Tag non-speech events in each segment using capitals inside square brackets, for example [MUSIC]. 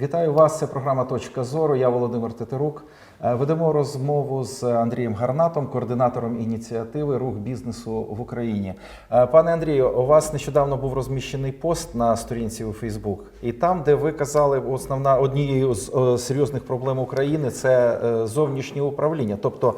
Вітаю вас. Це програма Точка зору. Я Володимир Тетерук. Е, Ведемо розмову з Андрієм Гарнатом, координатором ініціативи Рух бізнесу в Україні. Е, Пане Андрію, у вас нещодавно був розміщений пост на сторінці у Фейсбук, і там, де ви казали, основна однією з е, серйозних проблем України це зовнішнє управління, тобто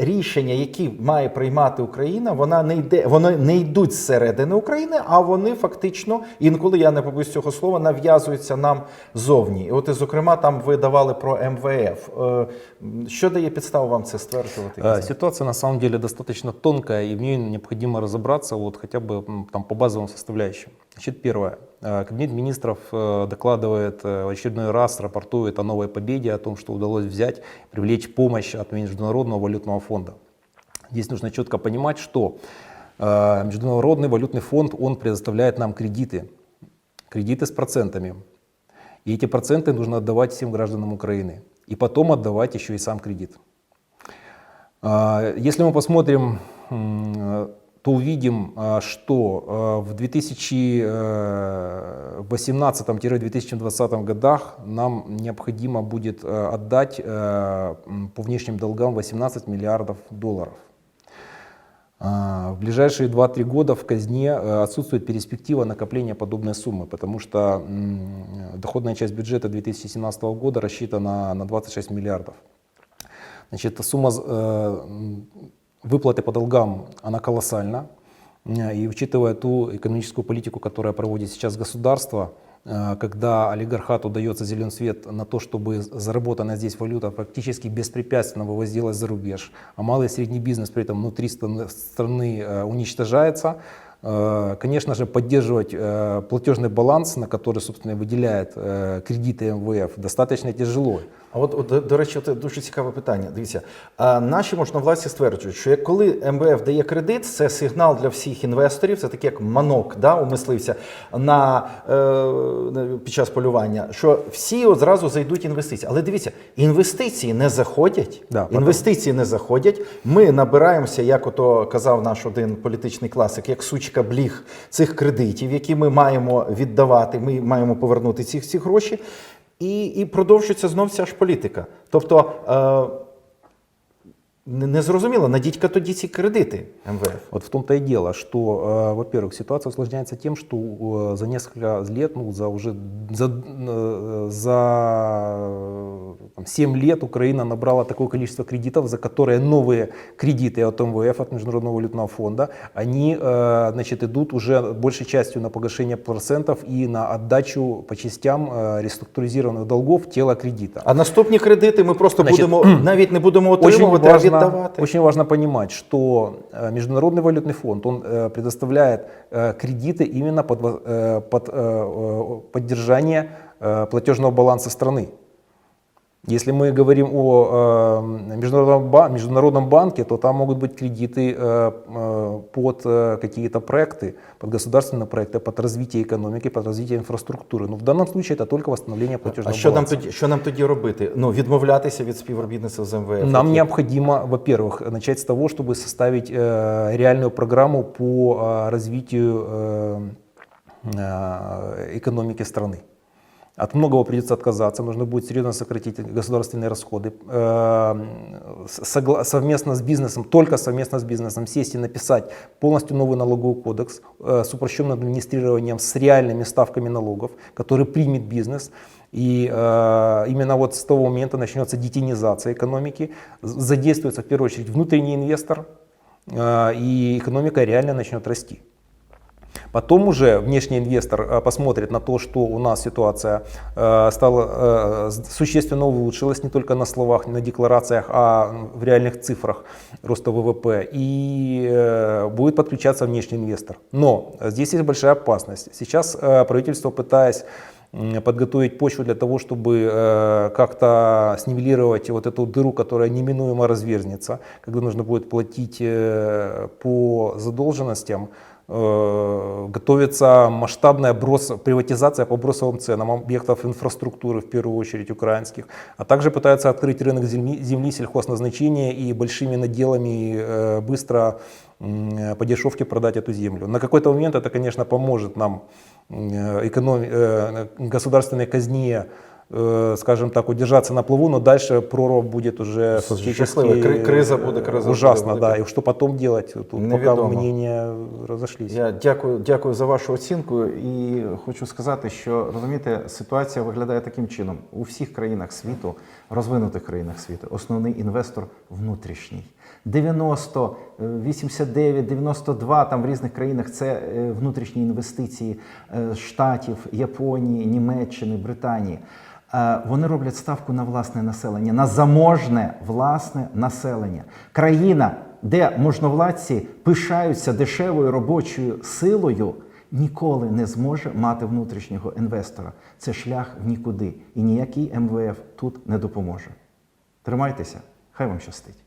е, рішення, які має приймати Україна, вона не йде, вони не йдуть зсередини України, а вони фактично інколи я не побоюсь цього слова, нав'язуються нам зовні. І от, і, зокрема, там ви давали про МВФ. Е, Що дає підставу вам це стверджувати? Э, Ситуация на самом деле достаточно тонкая, и в ней необходимо разобраться вот хотя бы м, там, по базовым составляющим. Значит, первое. Э, Кабинет министров э, докладывает э, в очередной раз, рапортует о новой победе, о том, что удалось взять, привлечь помощь от Международного валютного фонда. Здесь нужно четко понимать, что Международный валютный фонд, он предоставляет нам кредиты, кредиты с процентами. И эти проценты нужно отдавать всем гражданам Украины. И потом отдавать еще и сам кредит. Если мы посмотрим, то увидим, а, что а, в 2018-2020 годах нам необходимо будет а, отдать м, по внешним долгам 18 миллиардов долларов. А, В ближайшие 2-3 года в казне э, отсутствует перспектива накопления подобной суммы, потому что доходная часть бюджета 2017 года рассчитана на 26 миллиардов. Значит, сумма э, выплаты по долгам, она колоссальна. Э, И учитывая ту экономическую политику, которая проводит сейчас государство, э, когда олигархату дается зеленый свет на то, чтобы заработанная здесь валюта практически беспрепятственно вывозилась за рубеж, а малый и средний бизнес при этом внутри страны, э, уничтожается, Конечно же, поддерживать платежный баланс, на который, собственно, выделяет кредиты МВФ, достаточно тяжело. А от, от, до, речі, це дуже цікаве питання. Дивіться, а наші можновладці стверджують, що як коли МВФ дає кредит, це сигнал для всіх інвесторів, це таке як манок да, у мисливця на, е, під час полювання, що всі одразу зайдуть інвестиції. Але дивіться, інвестиції не заходять. Да, інвестиції не заходять. Ми набираємося, як ото казав наш один політичний класик, як сучка бліг цих кредитів, які ми маємо віддавати. Ми маємо повернути ці, ці гроші І, і продовжується знов ця ж політика. Тобто е, не, не зрозуміло, надіть-ка тоді ці кредити МВФ. Вот в том-то и дело, что, э, во-первых, ситуация усложняется тем, что э, за несколько лет, ну, за уже за, э, за э, там, 7 лет Украина набрала такое количество кредитов, за которые новые кредиты от МВФ, от Международного валютного фонда, они, э, значит, идут уже большей частью на погашение процентов и на отдачу по частям э, реструктуризированных долгов тела кредита. А наступні кредити ми просто Значить, будемо [CLEARS THROAT] навіть не будемо Очень отримувати, а важно, віддавати. очень важно понимать, что э, Международный валютный фонд он э, предоставляет э, кредиты именно под, во- э, под э, э, поддержание э, платежного баланса страны. Если мы говорим о э, международном, ба- международном банке, то там могут быть кредиты э, э, под э, какие-то проекты, под государственные проекты, под развитие экономики, под развитие инфраструктуры. Но в данном случае это только восстановление А платежного що нам баланса. тоді, що нам тоді робити? Ну відмовлятися від співробітництва з МВФ? Нам Які- необходимо, во-первых, начать с того, чтобы составить э, реальную программу по э, развитию э, э, экономики страны. От многого придется отказаться, нужно будет серьезно сократить государственные расходы. Э, совместно с бизнесом, только совместно с бизнесом сесть и написать полностью новый налоговый кодекс э, с упрощенным администрированием, с реальными ставками налогов, который примет бизнес. И э, именно вот с того момента начнется детинизация экономики, задействуется в первую очередь внутренний инвестор, и экономика реально начнет расти. Потом уже внешний инвестор э, посмотрит на то, что у нас ситуация э, стала э, существенно улучшилась не только на словах, на декларациях, а в реальных цифрах роста ВВП. И будет подключаться внешний инвестор. Но здесь есть большая опасность. Сейчас правительство, пытаясь подготовить почву для того, чтобы как-то снивелировать вот эту дыру, которая неминуемо разверзнется, когда нужно будет платить по задолженностям, готовится масштабная брос, приватизация по бросовым ценам объектов инфраструктуры, в первую очередь украинских, а также пытаются открыть рынок земли, земли сельхозназначения и большими наделами э, быстро по дешевке продать эту землю. На какой-то момент это, конечно, поможет нам э, экономи- э, государственной казне э, скажем так, удержаться на плаву, но дальше прорва будет уже фактически криза будет, криза ужасно, буде да. И что потом делать? Тут пока Невідомо. мнения разошлись. Я дякую, дякую за вашу оцінку і хочу сказати, що розумієте, ситуація виглядає таким чином: у всіх країнах світу, розвинутих країнах світу, основний інвестор внутрішній. 90, е, 89, 92 там в різних країнах це е, внутрішні інвестиції е, Штатів, Японії, Німеччини, Британії. Вони роблять ставку на власне населення, на заможне власне населення. Країна, де можновладці пишаються дешевою робочою силою, ніколи не зможе мати внутрішнього інвестора. Це шлях в нікуди. І ніякий МВФ тут не допоможе. Тримайтеся, хай вам щастить.